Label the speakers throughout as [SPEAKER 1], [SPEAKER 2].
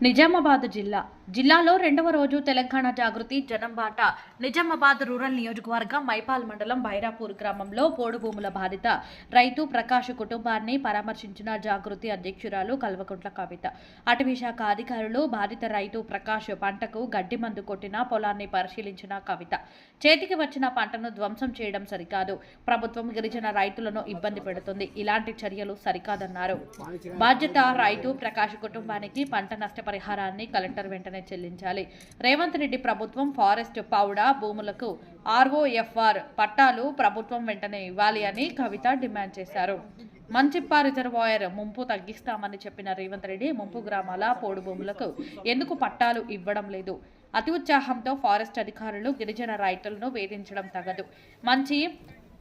[SPEAKER 1] నిజామాబాద్ జిల్లా జిల్లాలో రెండవ రోజు తెలంగాణ జాగృతి జనం బాట నిజామాబాద్ రూరల్ నియోజకవర్గం మైపాల్ మండలం బైరాపూర్ గ్రామంలో పోడు భూముల బాధిత రైతు ప్రకాష్ కుటుంబాన్ని పరామర్శించిన జాగృతి అధ్యక్షురాలు కల్వకుంట్ల కవిత. అటవీ శాఖ అధికారులు బాధిత రైతు ప్రకాష్ పంటకు గడ్డి మందు కొట్టిన పొలాన్ని పరిశీలించిన కవిత. చేతికి వచ్చిన పంటను ధ్వంసం చేయడం సరికాదు. ప్రభుత్వం గిరిజన రైతులను ఇబ్బంది పెడుతుంది. ఇలాంటి చర్యలు సరికాదన్నారు. బాధ్యత రైతు ప్రకాష్ కుటుంబానికి పంట నష్టపరిహారాన్ని కలెక్టర్ వెంటనే చెల్లించాలి. రేవంత్ రెడ్డి ప్రభుత్వం ఫారెస్ట్ పౌడా భూములకు ఆర్ఓఎఫ్ఆర్ పట్టాలు ప్రభుత్వం వెంటనే ఇవ్వాలి అని కవిత డిమాండ్ చేశారు. మంచిప్ప రిజర్వాయర్ ముంపు తగ్గిస్తామని చెప్పిన రేవంత్ రెడ్డి ముంపు గ్రామాల పోడు భూములకు ఎందుకు పట్టాలు ఇవ్వడం లేదు? అతి ఉత్సాహంతో ఫారెస్ట్ అధికారులు గిరిజన రైతులను వేధించడం తగదు. మంచి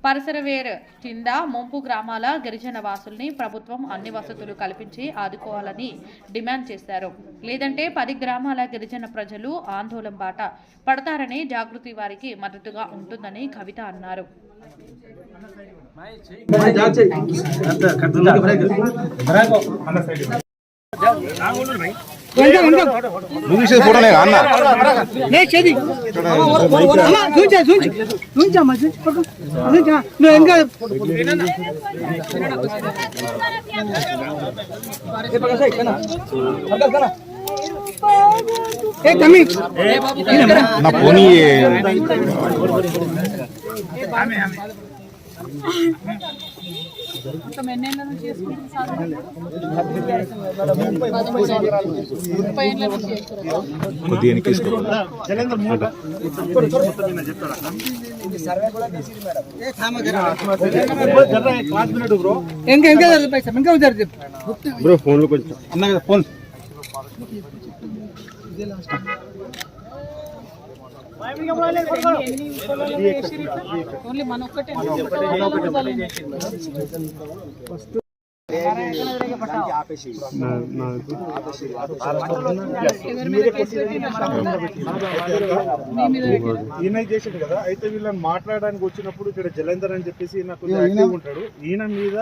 [SPEAKER 1] పరిసరవేర్ కింద ముంపు గ్రామాల గిరిజన వాసుల్ని ప్రభుత్వం అన్ని వసతులు కల్పించి ఆదుకోవాలని డిమాండ్ చేశారు. లేదంటే పది గ్రామాల గిరిజన ప్రజలు ఆందోళన బాట పడతారని జాగృతి వారికి మద్దతుగా ఉంటుందని కవిత అన్నారు.
[SPEAKER 2] ముగిసేది ఫోటోలే అన్న
[SPEAKER 3] లే చేది అన్న చూంచా చూంచు చూంచా మా చూంచు పడు చూంచా నువ్వు ఎంగ ఏ తమ్మి
[SPEAKER 2] నా పోనీ
[SPEAKER 3] ఆమె
[SPEAKER 2] ఆమె కొద్దిగా ఫోన్లో కొంచెం. ఫోన్ ఇదే లాస్ట్
[SPEAKER 4] ఈయన చేసాడు కదా అయితే వీళ్ళని మాట్లాడడానికి వచ్చినప్పుడు ఇక్కడ జలంధర్ అని చెప్పేసి ఈయన కొంచెం యాక్టివ్ ఉంటాడు. ఈయన మీద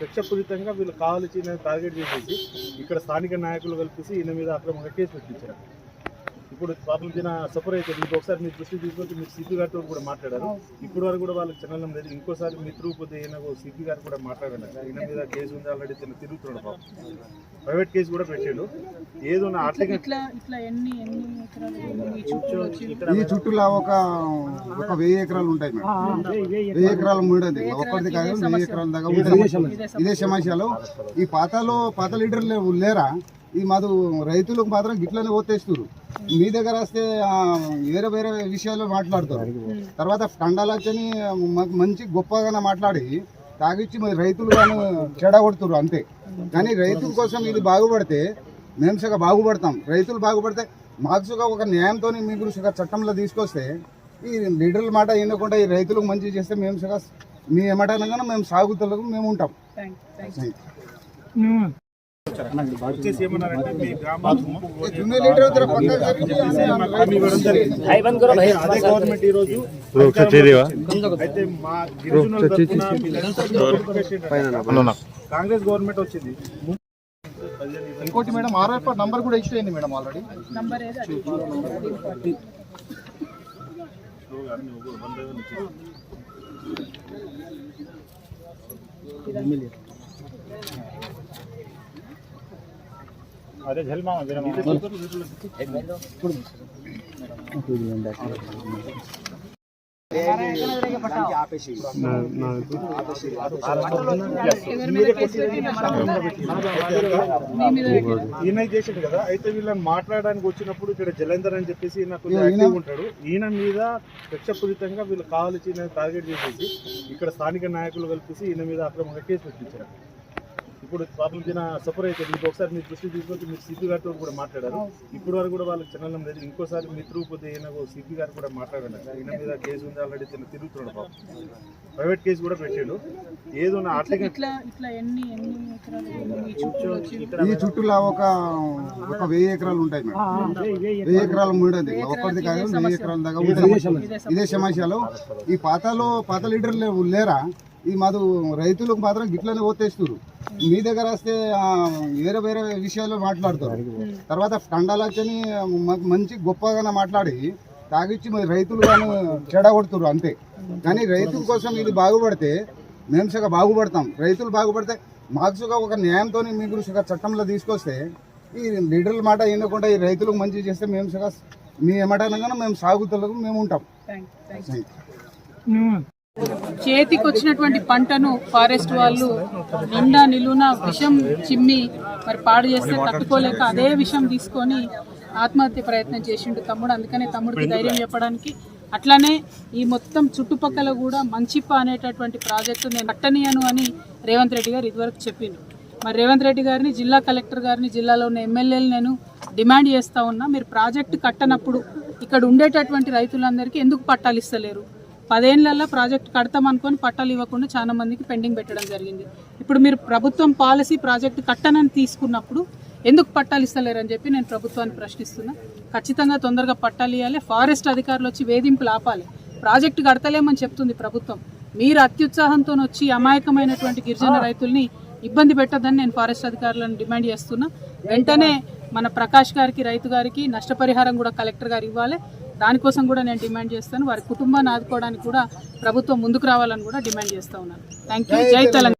[SPEAKER 4] కక్షపూరితంగా వీళ్ళు కావాల్సి టార్గెట్ చేసేసి ఇక్కడ స్థానిక నాయకులు కల్పించి ఈయన మీద అక్రమంగా కేసు పెట్టించారు. ఇప్పుడు పాపం ఈయన సఫర్ అవుతుంది మీకు ఒకసారి మీ దృష్టి తీసుకొచ్చి మీరు సిపి గారితో కూడా మాట్లాడారు. ఇప్పుడు వరకు కూడా వాళ్ళకి చెన్నలం లేదు. ఇంకోసారి మీ త్రూ పోతే ఈయన సిపి గారు కూడా మాట్లాడారు ఈయన మీద కేసు ఉంది ఆల్రెడీ తిన్న తిరుగుతున్నాడు పాపం. ప్రైవేట్ కేసు కూడా పెట్టాడు. ఏదో నా ఆర్థిక
[SPEAKER 5] ఈ చుట్టూలో ఒక ఒక వెయ్యి ఎకరాలు ఉంటాయి వెయ్యి ఎకరాలు. మూడేది ఒక్కటిది కాదు వెయ్యి ఎకరాల దాకా ఉంటుంది. ఇదే సమస్యలు ఈ పాతలో పాత లీటర్లు లేవు- లేరా? ఈ మాదు రైతులకు మాత్రం గిట్లనే ఓతేస్తారు మీ దగ్గర వస్తే ఆ, వేరే వేరే విషయాలు మాట్లాడతారు. తర్వాత కండాలచ్చని మాకు మంచి గొప్పగానే మాట్లాడి తాగిచ్చి మరి రైతులు కానీ చెడగొడుతున్నారు అంతే. కానీ రైతుల కోసం ఇది బాగుపడితే మేము సగ బాగుపడతాం. రైతులు బాగుపడితే మాకు సుగా ఒక న్యాయంతో మీకు సుగా చట్టంలో తీసుకొస్తే ఈ లీడర్ల మాట వినకుండా ఈ రైతులకు మంచి చేస్తే మేము సుగా మీ ఏమటనగా మేము సాగుతులకు మేము ఉంటాం.
[SPEAKER 4] వచ్చేసి ఏమన్నారంటే మీ గ్రామం. అదే గవర్నమెంట్ ఈ రోజు అయితే మా గిరిజనుల. కాంగ్రెస్ గవర్నమెంట్ వచ్చింది.
[SPEAKER 5] ఇంకోటి మేడం ఆర్ఎఫ్ నంబర్ కూడా ఇష్యూ అయింది మేడం ఆల్రెడీ.
[SPEAKER 4] అదే జల్మా ఈయన చేసాడు కదా అయితే వీళ్ళని మాట్లాడడానికి వచ్చినప్పుడు ఇక్కడ జలంధర్ అని చెప్పేసి ఈయన కొంచెం ఉంటాడు. ఈయన మీద కక్షపూరితంగా వీళ్ళు కావాల్సి టార్గెట్ చేసేసి ఇక్కడ స్థానిక నాయకులు కల్పించి ఈయన మీద అక్రమంగా కేసు పెట్టించారు. ఇప్పుడు పాపం ఈయన సఫర్ అవుతుంది మీకు ఒకసారి మీ దృష్టి తీసుకొచ్చి మీరు సిపి గారితో కూడా మాట్లాడారు. ఇప్పుడు వరకు కూడా వాళ్ళకి చెన్నలం లేదు. ఇంకోసారి మీ త్రూ పోతే ఈయన సిపి గారు కూడా మాట్లాడారు. ఈయన మీద కేసు ఉంది ఆల్రెడీ తిన్న తిరుగుతున్నాడు పాపం. ప్రైవేట్ కేసు కూడా పెట్టాడు. ఏదో నా ఆర్థిక
[SPEAKER 5] ఈ చుట్టూలో ఒక ఒక వెయ్యి ఎకరాలు ఉంటాయి మేడం. వెయ్యి ఎకరాలు మూడేది ఒక్కటిది కాదు వెయ్యి ఎకరాల దాకా ఉంటుంది. ఇదే సమస్యలు ఈ పాతలో పాత లీటర్లు లేరా? ఈ మాది రైతులకు మాత్రం గిట్లనే ఓతేస్తారు మీ దగ్గర వస్తే ఆ, వేరే వేరే విషయాలు మాట్లాడతారు. తర్వాత కండాలచ్చని మాకు మంచి గొప్పగా మాట్లాడి తాగిచ్చి మరి రైతులు కానీ చెడగొడుతున్నారు అంతే. కానీ రైతుల కోసం ఇది బాగుపడితే మేము సగ బాగుపడతాం. రైతులు బాగుపడితే మాకు సుగా ఒక న్యాయంతో మీకు సుగా చట్టంలో తీసుకొస్తే ఈ లీడర్ల మాట వినకుండా ఈ రైతులకు మంచి చేస్తే మేము సగ మీ ఏమంటానగానే మేము సాగుతులకు మేము ఉంటాం.
[SPEAKER 6] చేతికి వచ్చినటువంటి పంటను ఫారెస్ట్ వాళ్ళు నిండా నిలువున విషం చిమ్మి మరి పాడు చేస్తే తట్టుకోలేక అదే విషం తీసుకొని ఆత్మహత్య ప్రయత్నం చేసిండు తమ్ముడు. అందుకనే తమ్ముడికి ధైర్యం చెప్పడానికి అట్లానే ఈ మొత్తం చుట్టుపక్కల కూడా మంచిప్ప అనేటటువంటి ప్రాజెక్టు నేను కట్టనీయను అని రేవంత్ రెడ్డి గారు ఇదివరకు చెప్పిండు. మరి రేవంత్ రెడ్డి గారిని జిల్లా కలెక్టర్ గారిని జిల్లాలో ఉన్న ఎమ్మెల్యేలు నేను డిమాండ్ చేస్తా ఉన్నా మీరు ప్రాజెక్టు కట్టనప్పుడు ఇక్కడ ఉండేటటువంటి రైతులందరికీ ఎందుకు పట్టాలు ఇస్తలేరు? పదేళ్ళలో ప్రాజెక్ట్ కడతాం అనుకొని పట్టాలు ఇవ్వకుండా చాలా మందికి పెండింగ్ పెట్టడం జరిగింది. ఇప్పుడు మీరు ప్రభుత్వం పాలసీ ప్రాజెక్ట్ కట్టనని తీసుకున్నప్పుడు ఎందుకు పట్టాలు ఇస్తలేరని చెప్పి నేను ప్రభుత్వాన్ని ప్రశ్నిస్తున్నా. ఖచ్చితంగా తొందరగా పట్టాలు ఇవ్వాలి ఫారెస్ట్ అధికారులు వచ్చి వేధింపులు ఆపాలి. ప్రాజెక్టు కడతలేమని చెప్తుంది ప్రభుత్వం. మీరు అత్యుత్సాహంతో వచ్చి అమాయకమైనటువంటి గిరిజన రైతుల్ని ఇబ్బంది పెట్టద్దని నేను ఫారెస్ట్ అధికారులను డిమాండ్ చేస్తున్నా. వెంటనే మన ప్రకాష్ గారికి రైతు గారికి నష్టపరిహారం కూడా కలెక్టర్ గారు ఇవ్వాలి. దానికోసం కూడా నేను డిమాండ్ చేస్తాను. వారి కుటుంబాన్ని ఆదుకోవడానికి కూడా ప్రభుత్వం ముందుకు రావాలని కూడా డిమాండ్ చేస్తా ఉన్నాను. థ్యాంక్ యూ జై తెలంగాణ.